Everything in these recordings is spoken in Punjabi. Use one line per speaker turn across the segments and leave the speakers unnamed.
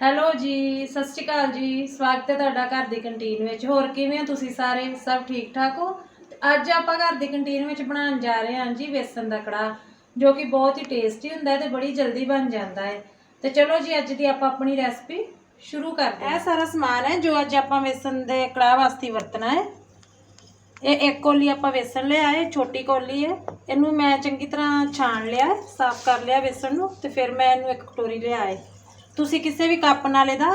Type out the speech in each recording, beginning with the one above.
ਹੈਲੋ ਜੀ, ਸਤਿ ਸ਼੍ਰੀ ਅਕਾਲ ਜੀ। ਸਵਾਗਤ ਹੈ ਤੁਹਾਡਾ ਘਰ ਦੀ ਕੰਟੀਨ ਵਿੱਚ। ਹੋਰ ਕਿਵੇਂ ਹੋ ਤੁਸੀਂ ਸਾਰੇ? ਸਭ ਠੀਕ ਠਾਕ ਹੋ? ਤੇ ਅੱਜ ਆਪਾਂ ਘਰ ਦੀ ਕੰਟੀਨ ਵਿੱਚ ਬਣਾਉਣ ਜਾ ਰਹੇ ਹਾਂ ਜੀ ਵੇਸਣ ਦਾ ਕੜਾਹ, ਜੋ ਕਿ ਬਹੁਤ ਹੀ ਟੇਸਟੀ ਹੁੰਦਾ ਹੈ ਤੇ ਬੜੀ ਜਲਦੀ ਬਣ ਜਾਂਦਾ ਹੈ। ਤੇ ਚਲੋ ਜੀ, ਅੱਜ ਦੀ ਆਪਾਂ ਆਪਣੀ ਰੈਸਪੀ ਸ਼ੁਰੂ ਕਰਦੇ ਹਾਂ। ਇਹ ਸਾਰਾ ਸਮਾਨ ਹੈ ਜੋ ਅੱਜ ਆਪਾਂ ਵੇਸਣ ਦੇ ਕੜਾਹ ਵਾਸਤੇ ਵਰਤਣਾ ਹੈ। ਇਹ ਇੱਕ ਕੋਲੀ ਆਪਾਂ ਵੇਸਣ ਲਿਆ ਹੈ ਛੋਟੀ ਕੋਲੀ ਹੈ। ਇਹਨੂੰ ਮੈਂ ਚੰਗੀ ਤਰ੍ਹਾਂ ਛਾਣ ਲਿਆ, ਸਾਫ਼ ਕਰ ਲਿਆ ਵੇਸਣ ਨੂੰ ਤੇ ਫਿਰ ਮੈਂ ਇਹਨੂੰ ਇੱਕ ਕਟੋਰੀ ਲਿਆ ਹੈ। ਤੁਸੀਂ ਕਿਸੇ ਵੀ ਕੱਪ ਨਾਲ ਇਹਦਾ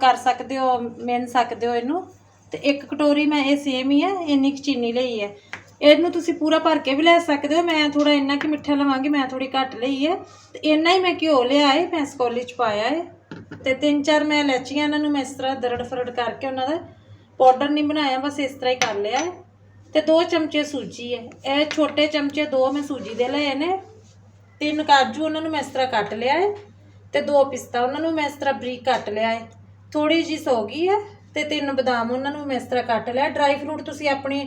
ਕਰ ਸਕਦੇ ਹੋ, ਮਿਣ ਸਕਦੇ ਹੋ ਇਹਨੂੰ। ਤੇ ਇੱਕ ਕਟੋਰੀ ਮੈਂ ਇਹ ਸੇਮ ਹੀ ਹੈ, ਇੰਨੀ ਕੁ ਚੀਨੀ ਲਈ ਹੈ। ਇਹਨੂੰ ਤੁਸੀਂ ਪੂਰਾ ਭਰ ਕੇ ਵੀ ਲੈ ਸਕਦੇ ਹੋ। ਮੈਂ ਥੋੜਾ ਇੰਨਾ ਕਿ ਮਿੱਠਾ ਲਵਾਂਗੀ, ਮੈਂ ਥੋੜੀ ਘੱਟ ਲਈ ਹੈ। ਤੇ ਇੰਨਾ ਹੀ ਮੈਂ ਘਿਓ ਲਿਆ ਹੈ, ਮੈਂ ਇਸ ਚ ਪਾਇਆ ਹੈ। ਤੇ ਤਿੰਨ ਚਾਰ ਮੈਂ ਇਲਾਚੀਆਂ ਇਹਨਾਂ ਨੂੰ ਮੈਂ ਇਸ ਤਰ੍ਹਾਂ ਦਰੜ ਫਰੜ ਕਰਕੇ ਉਹਨਾਂ ਦਾ ਪਾਊਡਰ ਨਹੀਂ ਬਣਾਇਆ, ਬਸ ਇਸ ਤਰ੍ਹਾਂ ਹੀ ਕਰ ਲਿਆ ਹੈ। ਤੇ ਦੋ ਚਮਚੇ ਸੂਜੀ ਹੈ। ਇਹ ਛੋਟੇ ਚਮਚੇ ਦੋ ਮੈਂ ਸੂਜੀ ਦੇ ਲਏ ਨੇ। ਤਿੰਨ ਕਾਜੂ ਉਹਨਾਂ ਨੂੰ ਮੈਂ ਇਸ ਤਰ੍ਹਾਂ ਕੱਟ ਲਿਆ ਹੈ। ਤੇ ਦੋ ਪਿਸਤਾ ਉਹਨਾਂ ਨੂੰ ਮੈਂ ਇਸ ਤਰ੍ਹਾਂ ਬਰੀਕ ਕੱਟ ਲਿਆ ਹੈ ਥੋੜੀ ਜੀ ਸੌਗੀ ਹੈ ਤੇ ਤਿੰਨ ਬਦਾਮ ਉਹਨਾਂ ਨੂੰ ਮੈਂ ਇਸ ਤਰ੍ਹਾਂ ਕੱਟ ਲਿਆ। ਡਰਾਈ ਫਰੂਟ ਤੁਸੀਂ ਆਪਣੀ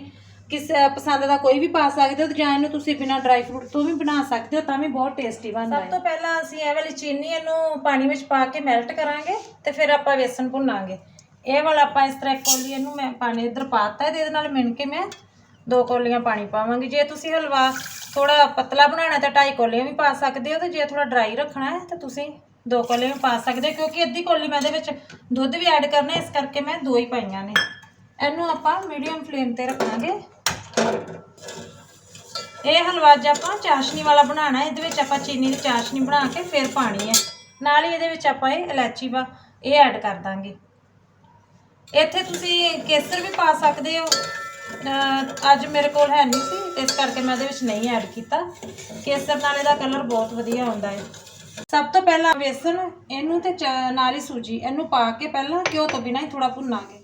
ਕਿਸੇ ਪਸੰਦ ਦਾ ਕੋਈ ਵੀ ਪਾ ਸਕਦੇ ਹੋ ਤੇ ਜਾਂ ਇਹਨੂੰ ਤੁਸੀਂ ਬਿਨਾ ਡਰਾਈ ਫਰੂਟ ਤੋਂ ਵੀ ਬਣਾ ਸਕਦੇ ਹੋ ਤਾਂ ਵੀ ਬਹੁਤ ਟੇਸਟੀ ਬਣਦਾ ਹੈ ਸਭ ਤੋਂ ਪਹਿਲਾਂ ਅਸੀਂ ਇਹ ਵਾਲੀ ਚੀਨੀ ਇਹਨੂੰ ਪਾਣੀ ਵਿੱਚ ਪਾ ਕੇ ਮੈਲਟ ਕਰਾਂਗੇ ਤੇ ਫਿਰ ਆਪਾਂ ਵੇਸਣ ਭੁੰਨਾਂਗੇ। ਇਹ ਵਾਲਾ ਆਪਾਂ ਇਸ ਤਰ੍ਹਾਂ ਕੌਲੀ ਇਹਨੂੰ ਮੈਂ ਪਾਣੀ ਇੱਧਰ ਪਾਤਾ ਤੇ ਇਹਦੇ ਨਾਲ ਮਿਣ ਕੇ ਮੈਂ ਦੋ ਕੌਲੀਆਂ ਪਾਣੀ ਪਾਵਾਂਗੀ। ਜੇ ਤੁਸੀਂ ਹਲਵਾ ਥੋੜਾ ਪਤਲਾ ਬਣਾਉਣਾ ਤਾਂ ਢਾਈ ਕੌਲੀਆਂ ਵੀ ਪਾ ਸਕਦੇ ਹੋ ਤੇ ਜੇ ਥੋੜਾ ਡਰਾਈ ਰੱਖਣਾ ਹੈ ਤਾਂ ਤੁਸੀਂ ਦੋ ਕੋਲੇ ਵੀ ਪਾ ਸਕਦੇ ਹੋ ਕਿਉਂਕਿ ਅੱਧੀ ਕੋਲੀ ਮੈਂ ਇਹਦੇ ਵਿੱਚ ਦੁੱਧ ਵੀ ਐਡ ਕਰਨਾ, ਇਸ ਕਰਕੇ ਮੈਂ ਦੋ ਹੀ ਪਾਈਆਂ ਨੇ। ਇਹਨੂੰ ਆਪਾਂ ਮੀਡੀਅਮ ਫਲੇਮ ਤੇ ਰੱਖਾਂਗੇ। ਇਹ ਹਲਵਾ ਅੱਜ ਆਪਾਂ ਚਾਸ਼ਨੀ ਵਾਲਾ ਬਣਾਉਣਾ, ਇਹਦੇ ਵਿੱਚ ਆਪਾਂ ਚੀਨੀ ਦੀ ਚਾਸ਼ਨੀ ਬਣਾ ਕੇ ਫਿਰ ਪਾਣੀ ਹੈ। ਨਾਲ ਹੀ ਇਹਦੇ ਵਿੱਚ ਆਪਾਂ ਇਹ ਇਲਾਚੀ ਵਾ, ਇਹ ਐਡ ਕਰ ਦਾਂਗੇ। ਇੱਥੇ ਤੁਸੀਂ ਕੇਸਰ ਵੀ ਪਾ ਸਕਦੇ ਹੋ। ਅੱਜ ਮੇਰੇ ਕੋਲ ਹੈ ਨਹੀਂ ਸੀ, ਇਸ ਕਰਕੇ ਮੈਂ ਇਹਦੇ ਵਿੱਚ ਨਹੀਂ ਐਡ ਕੀਤਾ। ਕੇਸਰ ਨਾਲ ਇਹਦਾ ਕਲਰ ਬਹੁਤ ਵਧੀਆ ਆਉਂਦਾ ਹੈ। ਸਭ ਤੋਂ ਪਹਿਲਾਂ ਵੇਸਣ, ਇਹਨੂੰ ਤੇ ਚ- ਨਾਲ ਹੀ ਸੂਜੀ, ਇਹਨੂੰ ਪਾ ਕੇ ਪਹਿਲਾਂ ਘਿਓ ਤੋਂ ਬਿਨਾਂ ਹੀ ਥੋੜਾ ਭੁੰਨਾਂਗੇ।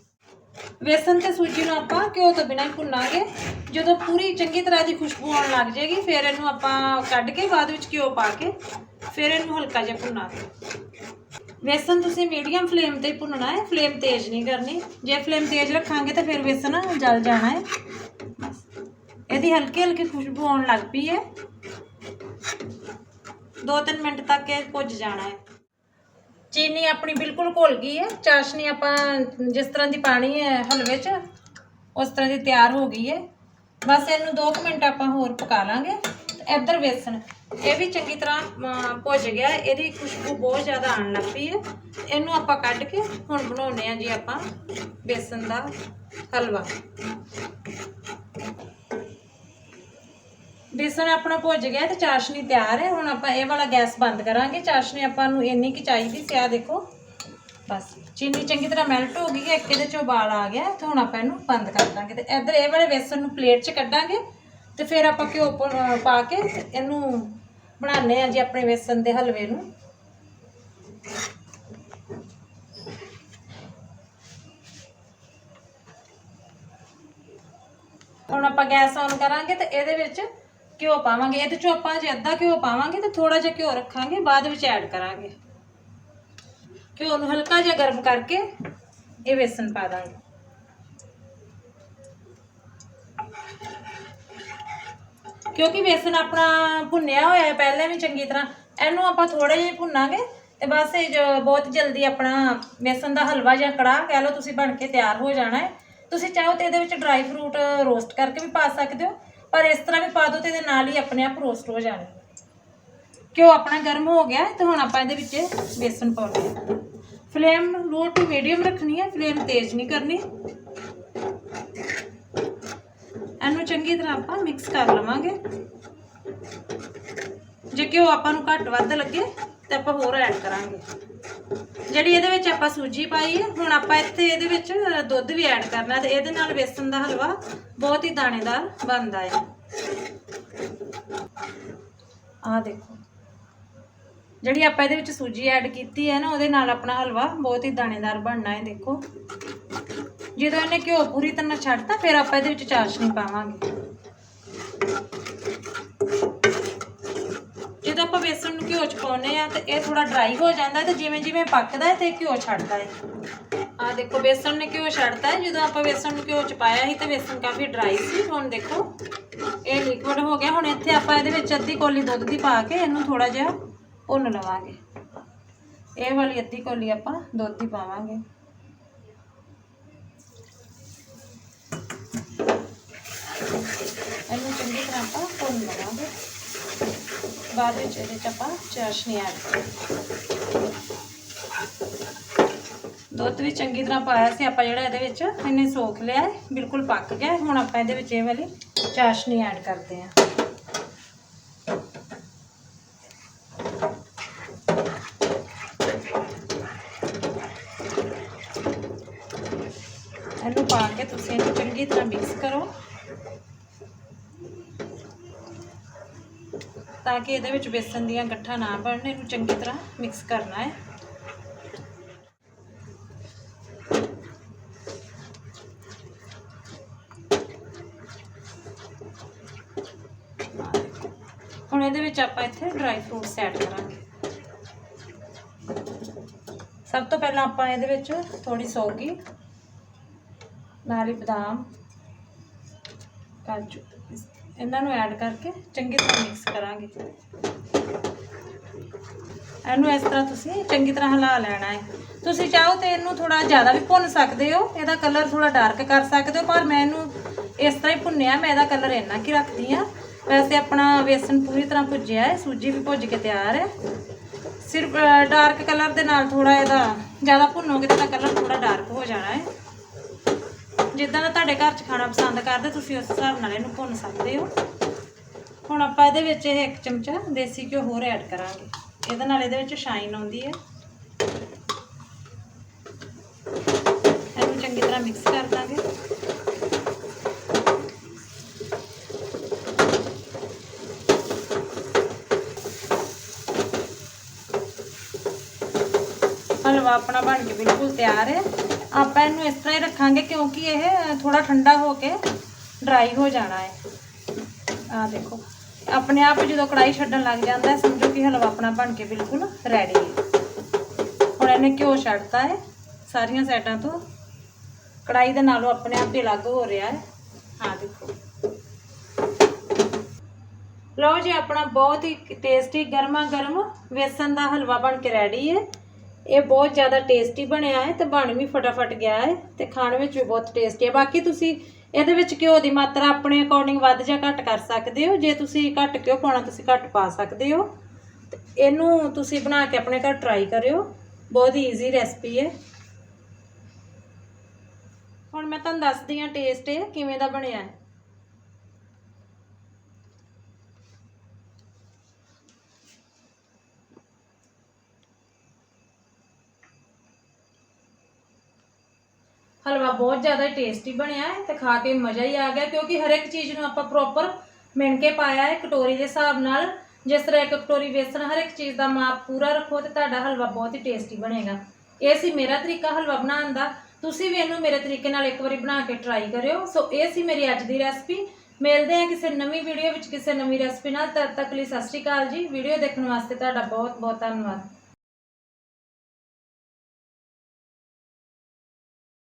ਵੇਸਣ ਤੇ ਸੂਜੀ ਨੂੰ ਆਪਾਂ ਘਿਓ ਤੋਂ ਬਿਨਾਂ ਹੀ ਭੁੰਨਾਂਗੇ। ਜਦੋਂ ਪੂਰੀ ਚੰਗੀ ਤਰ੍ਹਾਂ ਦੀ ਖੁਸ਼ਬੂ ਆਉਣ ਲੱਗ ਜਾਏਗੀ, ਫਿਰ ਇਹਨੂੰ ਆਪਾਂ ਕੱਢ ਕੇ ਬਾਅਦ ਵਿੱਚ ਘਿਓ ਪਾ ਕੇ ਫਿਰ ਇਹਨੂੰ ਹਲਕਾ ਜਿਹਾ ਭੁੰਨਾਂਗੇ। ਵੇਸਣ ਤੁਸੀਂ ਮੀਡੀਅਮ ਫਲੇਮ ਤੇ ਹੀ ਭੁੰਨਣਾ ਹੈ, ਫਲੇਮ ਤੇਜ਼ ਨਹੀਂ ਕਰਨੀ। ਜੇ ਫਲੇਮ ਤੇਜ਼ ਰੱਖਾਂਗੇ ਤਾਂ ਫਿਰ ਵੇਸਣ ਜਲ ਜਾਣਾ ਹੈ। ਇਹਦੀ ਹਲਕੀ ਹਲਕੀ ਖੁਸ਼ਬੂ ਆਉਣ ਲੱਗ ਪਈ ਹੈ। 2-3 ਮਿੰਟ ਤੱਕ ਇਹ ਭੁੱਜ ਜਾਣਾ ਹੈ। ਚੀਨੀ ਆਪਣੀ ਬਿਲਕੁਲ ਘੁਲ ਗਈ ਹੈ। ਚਾਸ਼ਨੀ ਆਪਾਂ ਜਿਸ ਤਰ੍ਹਾਂ ਦੀ ਪਾਣੀ ਹੈ ਹਲਵੇ 'ਚ, ਉਸ ਤਰ੍ਹਾਂ ਦੀ ਤਿਆਰ ਹੋ ਗਈ ਹੈ। ਬਸ ਇਹਨੂੰ 2 ਮਿੰਟ ਆਪਾਂ ਹੋਰ ਪਕਾ ਲਾਂਗੇ। ਇੱਧਰ ਵੇਸਣ, ਇਹ ਵੀ ਚੰਗੀ ਤਰ੍ਹਾਂ ਭੁੱਜ ਗਿਆ। ਇਹਦੀ ਖੁਸ਼ਬੂ ਬਹੁਤ ਜ਼ਿਆਦਾ ਆਉਣ ਲੱਗ ਪਈ ਹੈ। ਇਹਨੂੰ ਆਪਾਂ ਕੱਢ ਕੇ ਹੁਣ ਬਣਾਉਨੇ ਆ ਜੀ ਆਪਾਂ ਬੇਸਨ ਦਾ ਹਲਵਾ। ਬੇਸਣ ਆਪਣਾ ਭੁੱਜ ਗਿਆ ਤੇ ਚਾਸ਼ਨੀ ਤਿਆਰ ਹੈ। ਹੁਣ ਆਪਾਂ ਇਹ ਵਾਲਾ ਗੈਸ ਬੰਦ ਕਰਾਂਗੇ। ਚਾਸ਼ਨੀ ਆਪਾਂ ਨੂੰ ਇੰਨੀ ਕੀ ਚਾਹੀਦੀ ਸੀ। ਆ ਦੇਖੋ। ਬਸ, ਚੀਨੀ ਚੰਗੀ ਤਰ੍ਹਾਂ ਮੈਲਟ ਹੋ ਗਈ ਹੈ। ਇੱਕ ਇਹਦੇ ਚੋਂ ਉਬਾਲ ਆ ਗਿਆ ਤੇ ਹੁਣ ਆਪਾਂ ਇਹਨੂੰ ਬੰਦ ਕਰ ਦਾਂਗੇ। ਤੇ ਇੱਧਰ ਇਹ ਵਾਲੇ ਬੇਸਣ ਨੂੰ ਪਲੇਟ 'ਚ ਕੱਢਾਂਗੇ ਤੇ ਫਿਰ ਆਪਾਂ ਘਿਓ ਪਾ ਕੇ ਇਹਨੂੰ ਬਣਾਉਂਦੇ ਆ ਜੀ ਆਪਣੇ ਬੇਸਣ ਦੇ ਹਲਵੇ ਨੂੰ। ਹੁਣ ਆਪਾਂ ਗੈਸ ਔਨ ਕਰਾਂਗੇ ਤੇ ਇਹਦੇ ਵਿੱਚ ਘਿਓ ਪਾਵਾਂਗੇ, ਇਹਦੇ ਚੋਂ ਆਪਾਂ ਜੇ ਅੱਧਾ ਘਿਓ ਪਾਵਾਂਗੇ ਤੇ ਥੋੜਾ ਜਿਹਾ ਘਿਓ ਰੱਖਾਂਗੇ, ਬਾਅਦ ਵਿੱਚ ਐਡ ਕਰਾਂਗੇ। ਘਿਓ ਨੂੰ ਹਲਕਾ ਜਿਹਾ ਗਰਮ ਕਰਕੇ ਇਹ ਵੇਸਣ ਪਾ ਦਾਂਗੇ। ਕਿਉਂਕਿ ਵੇਸਣ ਆਪਣਾ ਭੁੰਨਿਆ ਹੋਇਆ ਹੈ, ਪਹਿਲਾਂ ਵੀ ਚੰਗੀ ਤਰ੍ਹਾਂ। ਇਹਨੂੰ ਆਪਾਂ ਥੋੜਾ ਜਿਹਾ ਭੁੰਨਾਂਗੇ ਤੇ ਬਸ ਇਹ ਜੋ ਬਹੁਤ ਜਲਦੀ ਆਪਣਾ ਵੇਸਣ ਦਾ ਹਲਵਾ ਜਾਂ ਕੜਾਹ ਕਹਿ ਲਓ ਤੁਸੀਂ ਬਣ ਕੇ ਤਿਆਰ ਹੋ ਜਾਣਾ ਹੈ। ਤੁਸੀਂ ਚਾਹੋ ਤੇ ਇਹਦੇ ਵਿੱਚ ਡਰਾਈ ਫਰੂਟ ਰੋਸਟ ਕਰਕੇ ਵੀ ਪਾ ਸਕਦੇ ਹੋ। ਪਰ ਇਸ ਤਰ੍ਹਾਂ ਵੀ ਪਾ ਦਿਓ ਤੇ ਇਹਦੇ ਨਾਲ ਹੀ ਆਪਣੇ ਆਪ ਰੋਸਟ ਹੋ ਜਾਣਾ। ਘਿਓ ਆਪਣਾ ਗਰਮ ਹੋ ਗਿਆ ਹੈ ਤੇ ਹੁਣ ਆਪਾਂ ਇਹਦੇ ਵਿੱਚ ਬੇਸਨ ਪਾਉਣੇ ਆ। ਫਲੇਮ ਲੋ ਟੂ ਮੀਡੀਅਮ ਰੱਖਣੀ ਹੈ ਫਲੇਮ ਤੇਜ਼ ਨਹੀਂ ਕਰਨੀ। ਇਹਨੂੰ ਚੰਗੀ ਤਰ੍ਹਾਂ ਆਪਾਂ ਮਿਕਸ ਕਰ ਲਵਾਂਗੇ। ਜੇ ਘਿਓ ਆਪਾਂ ਨੂੰ ਘੱਟ ਵੱਧ ਲੱਗੇ ਤੇ ਆਪਾਂ ਹੋਰ ਐਡ ਕਰਾਂਗੇ। ਜਿਹੜੀ ਇਹਦੇ ਵਿੱਚ ਆਪਾਂ ਸੂਜੀ ਪਾਈ ਹੈ ਹੁਣ ਆਪਾਂ ਇੱਥੇ ਇਹਦੇ ਵਿੱਚ ਦੁੱਧ ਵੀ ਐਡ ਕਰਨਾ ਤੇ ਇਹਦੇ ਨਾਲ ਵੇਸਣ ਦਾ ਹਲਵਾ ਬਹੁਤ ਹੀ ਦਾਣੇਦਾਰ ਬਣਦਾ ਹੈ ਆਹ ਦੇਖੋ। ਜਿਹੜੀ ਆਪਾਂ ਇਹਦੇ ਵਿੱਚ ਸੂਜੀ ਐਡ ਕੀਤੀ ਹੈ ਨਾ, ਉਹਦੇ ਨਾਲ ਆਪਣਾ ਹਲਵਾ ਬਹੁਤ ਹੀ ਦਾਣੇਦਾਰ ਬਣਨਾ ਹੈ, ਦੇਖੋ। ਜਦੋਂ ਇਹਨੇ ਘਿਓ ਪੂਰੀ ਤਰ੍ਹਾਂ ਛੱਡਤਾ, ਫਿਰ ਆਪਾਂ ਇਹਦੇ ਵਿੱਚ ਚਾਸ਼ਨੀ ਪਾਵਾਂਗੇ। ਬੇਸਣ ਨੂੰ ਘਿਓ ਚ ਪਾਉਨੇ ਆ ਤੇ ਇਹ ਥੋੜਾ ਡਰਾਈ ਹੋ ਜਾਂਦਾ ਹੈ ਤੇ ਜਿਵੇਂ ਜਿਵੇਂ ਪੱਕਦਾ ਹੈ ਤੇ ਘਿਓ ਛੱਡਦਾ ਹੈ। ਆ ਦੇਖੋ ਬੇਸਣ ਨੇ ਘਿਓ ਛੱਡਤਾ ਹੈ। ਜਦੋਂ ਆਪਾਂ ਬੇਸਣ ਨੂੰ ਘਿਓ ਚ ਪਾਇਆ ਸੀ ਤੇ ਵੇਸਣ ਕਾਫੀ ਡਰਾਈ ਸੀ। ਹੁਣ ਦੇਖੋ, ਇਹ ਲਿਕਵਿਡ ਹੋ ਗਿਆ। ਹੁਣ ਇੱਥੇ ਆਪਾਂ ਇਹਦੇ ਵਿੱਚ ਅੱਧੀ ਕੋਲੀ ਦੁੱਧ ਦੀ ਪਾ ਕੇ ਇਹਨੂੰ ਥੋੜਾ ਜਿਹਾ ਭੁੰਨ ਲਵਾਂਗੇ। ਇਹ ਵਾਲੀ ਅੱਧੀ ਕੋਲੀ ਆਪਾਂ ਦੁੱਧ ਦੀ ਪਾਵਾਂਗੇ। ਇਹਨੂੰ ਚੰਗੀ ਤਰ੍ਹਾਂ ਆਪਾਂ ਭੁੰਨ ਲਵਾਂਗੇ। ਬਾਅਦ ਵਿੱਚ ਇਹਦੇ ਚ ਆਪਾਂ ਚਾਸ਼ਨੀ ਐਡ ਕਰਾਂਗੇ। ਦੁੱਧ ਵੀ ਚੰਗੀ ਤਰ੍ਹਾਂ ਪਾਇਆ ਸੀ, ਆਪਾਂ ਜਿਹੜਾ ਇਹਦੇ ਵਿੱਚ ਇਹਨੇ ਸੋਖ ਲਿਆ, ਬਿਲਕੁਲ ਪੱਕ ਗਿਆ। ਹੁਣ ਆਪਾਂ ਇਹਦੇ ਵਿੱਚ ਇਹ ਵਾਲੀ ਚਾਸ਼ਨੀ ਐਡ ਕਰਦੇ ਹਾਂ ਇਹਨੂੰ ਪਾ ਕੇ ਤੁਸੀਂ ਇਹਨੂੰ ਚੰਗੀ ਤਰ੍ਹਾਂ ਮਿਕਸ ਕਰੋ ਤਾਂ ਕਿ ਇਹਦੇ ਵਿੱਚ ਬੇਸਨ ਦੀਆਂ ਗੱਠਾਂ ਨਾ ਬਣਨ, ਇਹਨੂੰ ਚੰਗੀ ਤਰ੍ਹਾਂ ਮਿਕਸ ਕਰਨਾ ਹੈ। ਹੁਣ ਇਹਦੇ ਵਿੱਚ ਆਪਾਂ ਇੱਥੇ ਡਰਾਈ ਫਰੂਟਸ ਐਡ ਕਰਾਂਗੇ। ਸਭ ਤੋਂ ਪਹਿਲਾਂ ਆਪਾਂ ਇਹਦੇ ਵਿੱਚ ਥੋੜੀ ਸੌਗੀ, ਨਾਲ ਹੀ ਬਦਾਮ, ਕਾਜੂ। ਇਹਨਾਂ ਨੂੰ ਐਡ ਕਰਕੇ ਚੰਗੀ ਤਰ੍ਹਾਂ ਮਿਕਸ ਕਰਾਂਗੇ। ਇਹਨੂੰ ਇਸ ਤਰ੍ਹਾਂ ਤੁਸੀਂ ਚੰਗੀ ਤਰ੍ਹਾਂ ਹਿਲਾ ਲੈਣਾ ਹੈ। ਤੁਸੀਂ ਚਾਹੋ ਤੇ ਇਹਨੂੰ ਥੋੜਾ ਜ਼ਿਆਦਾ ਵੀ ਭੁੰਨ ਸਕਦੇ ਹੋ। ਇਹਦਾ ਕਲਰ ਥੋੜਾ ਡਾਰਕ ਕਰ ਸਕਦੇ ਹੋ, ਪਰ ਮੈਂ ਇਹਨੂੰ ਇਸ ਤਰ੍ਹਾਂ ਹੀ ਭੁੰਨਿਆ, ਮੈਂ ਇਹਦਾ ਕਲਰ ਇੰਨਾ ਕੀ ਰੱਖਦੀ ਆ ਵੈਸੇ ਆਪਣਾ ਵੇਸਣ ਪੂਰੀ ਤਰ੍ਹਾਂ ਭੁੱਜਿਆ ਹੈ, ਸੂਜੀ ਵੀ ਭੁੱਜ ਕੇ ਤਿਆਰ ਹੈ। ਸਿਰਫ ਡਾਰਕ ਕਲਰ ਦੇ ਨਾਲ ਥੋੜਾ ਇਹਦਾ ਜ਼ਿਆਦਾ ਭੁੰਨੋਗੇ ਤਾਂ ਇਹਦਾ ਕਲਰ ਥੋੜਾ ਡਾਰਕ ਹੋ ਜਾਣਾ ਹੈ। ਜਿੱਦਾਂ ਦਾ ਤੁਹਾਡੇ ਘਰ 'ਚ ਖਾਣਾ ਪਸੰਦ ਕਰਦੇ, ਤੁਸੀਂ ਉਸ ਹਿਸਾਬ ਨਾਲ ਇਹਨੂੰ ਭੁੰਨ ਸਕਦੇ ਹੋ। ਹੁਣ ਆਪਾਂ ਇਹਦੇ ਵਿੱਚ ਇਹ ਇੱਕ ਚਮਚਾ ਦੇਸੀ ਘਿਓ ਹੋਰ ਐਡ ਕਰਾਂਗੇ। ਇਹਦੇ ਨਾਲ ਇਹਦੇ ਵਿੱਚ ਸ਼ਾਈਨ ਆਉਂਦੀ ਹੈ। ਇਹਨੂੰ ਚੰਗੀ ਤਰ੍ਹਾਂ ਮਿਕਸ ਕਰ ਦਾਂਗੇ। ਹਲਵਾ ਆਪਣਾ ਬਣ ਕੇ ਬਿਲਕੁਲ ਤਿਆਰ ਹੈ। ਆਪਾਂ ਇਹਨੂੰ ਇਸ ਤਰ੍ਹਾਂ ਹੀ ਰੱਖਾਂਗੇ ਕਿਉਂਕਿ ਇਹ ਥੋੜਾ ਠੰਡਾ ਹੋ ਕੇ ਡਰਾਈ ਹੋ ਜਾਣਾ ਹੈ। ਆ ਦੇਖੋ, ਆਪਣੇ ਆਪ ਜਦੋਂ ਕੜਾਈ ਛੱਡਣ ਲੱਗ ਜਾਂਦਾ ਹੈ, ਸਮਝੋ ਕਿ ਹਲਵਾ ਆਪਣਾ ਬਣ ਕੇ ਬਿਲਕੁਲ ਰੈਡੀ ਹੈ। ਹੁਣ ਇਹਨੇ ਘਿਓ ਛੱਡਤਾ ਹੈ, ਸਾਰੀਆਂ ਸਾਈਡਾਂ ਤੋਂ। ਕੜਾਈ ਦੇ ਨਾਲੋਂ ਆਪਣੇ ਆਪ ਹੀ ਅਲੱਗ ਹੋ ਰਿਹਾ ਹੈ। ਹਾਂ ਦੇਖੋ। ਲਓ ਜੀ, ਆਪਣਾ ਬਹੁਤ ਹੀ ਟੇਸਟੀ ਗਰਮਾ ਗਰਮ ਵੇਸਣ ਦਾ ਹਲਵਾ ਬਣ ਕੇ ਰੈਡੀ ਹੈ। ਇਹ ਬਹੁਤ ਜ਼ਿਆਦਾ ਟੇਸਟੀ ਬਣਿਆ ਹੈ ਤੇ ਬਣ ਵੀ ਫਟਾਫਟ ਗਿਆ ਹੈ ਤੇ ਖਾਣ ਵਿੱਚ ਵੀ ਬਹੁਤ ਟੇਸਟੀ ਹੈ। ਬਾਕੀ ਤੁਸੀਂ ਇਹਦੇ ਵਿੱਚ ਘਿਓ ਦੀ ਮਾਤਰਾ ਆਪਣੇ ਅਕੋਰਡਿੰਗ ਵੱਧ ਜਾਂ ਘੱਟ ਕਰ ਸਕਦੇ ਹੋ। ਜੇ ਤੁਸੀਂ ਘੱਟ ਘਿਓ ਪਾਉਣਾ, ਤੁਸੀਂ ਘੱਟ ਪਾ ਸਕਦੇ ਹੋ। ਤੇ ਇਹਨੂੰ ਤੁਸੀਂ ਬਣਾ ਕੇ ਆਪਣੇ ਘਰ ਟਰਾਈ ਕਰਿਓ। ਬਹੁਤ ਹੀ ਈਜ਼ੀ ਰੈਸਪੀ ਹੈ। ਹੁਣ ਮੈਂ ਤੁਹਾਨੂੰ ਦੱਸਦੀ ਹਾਂ ਟੇਸਟ ਇਹ ਕਿਵੇਂ ਦਾ ਬਣਿਆ ਹੈ। ਹਲਵਾ ਬਹੁਤ ਜ਼ਿਆਦਾ ਟੇਸਟੀ ਬਣਿਆ ਹੈ ਤੇ ਖਾ ਕੇ ਮਜ਼ਾ ਹੀ ਆ ਗਿਆ ਕਿਉਂਕਿ ਹਰ ਇੱਕ ਚੀਜ਼ ਨੂੰ ਆਪਾਂ ਪ੍ਰੋਪਰ ਮਿਣ ਕੇ ਪਾਇਆ ਹੈ ਕਟੋਰੀ ਦੇ ਹਿਸਾਬ ਨਾਲ। ਜਿਸ ਤਰ੍ਹਾਂ ਇੱਕ ਕਟੋਰੀ ਵੇਸਣ ਹਰ ਇੱਕ ਚੀਜ਼ ਦਾ ਮਾਪ ਪੂਰਾ ਰੱਖੋ ਤੇ ਤੁਹਾਡਾ ਹਲਵਾ ਬਹੁਤ ਹੀ ਟੇਸਟੀ ਬਣੇਗਾ। ਇਹ ਸੀ ਮੇਰਾ ਤਰੀਕਾ ਹਲਵਾ ਬਣਾਉਣ ਦਾ। ਤੁਸੀਂ ਵੀ ਇਹਨੂੰ ਮੇਰੇ ਤਰੀਕੇ ਨਾਲ ਇੱਕ ਵਾਰੀ ਬਣਾ ਕੇ ਟਰਾਈ ਕਰਿਓ। ਸੋ ਇਹ ਸੀ ਮੇਰੀ ਅੱਜ ਦੀ ਰੈਸਪੀ ਮਿਲਦੇ ਹਾਂ ਕਿਸੇ ਨਵੀਂ ਵੀਡੀਓ ਵਿੱਚ ਕਿਸੇ ਨਵੀਂ ਰੈਸਪੀ ਨਾਲ। ਤਦ ਤੱਕ ਲਈ ਸਤਿ ਸ਼੍ਰੀ ਅਕਾਲ ਜੀ। ਵੀਡੀਓ ਦੇਖਣ ਵਾਸਤੇ ਤੁਹਾਡਾ ਬਹੁਤ ਬਹੁਤ ਧੰਨਵਾਦ।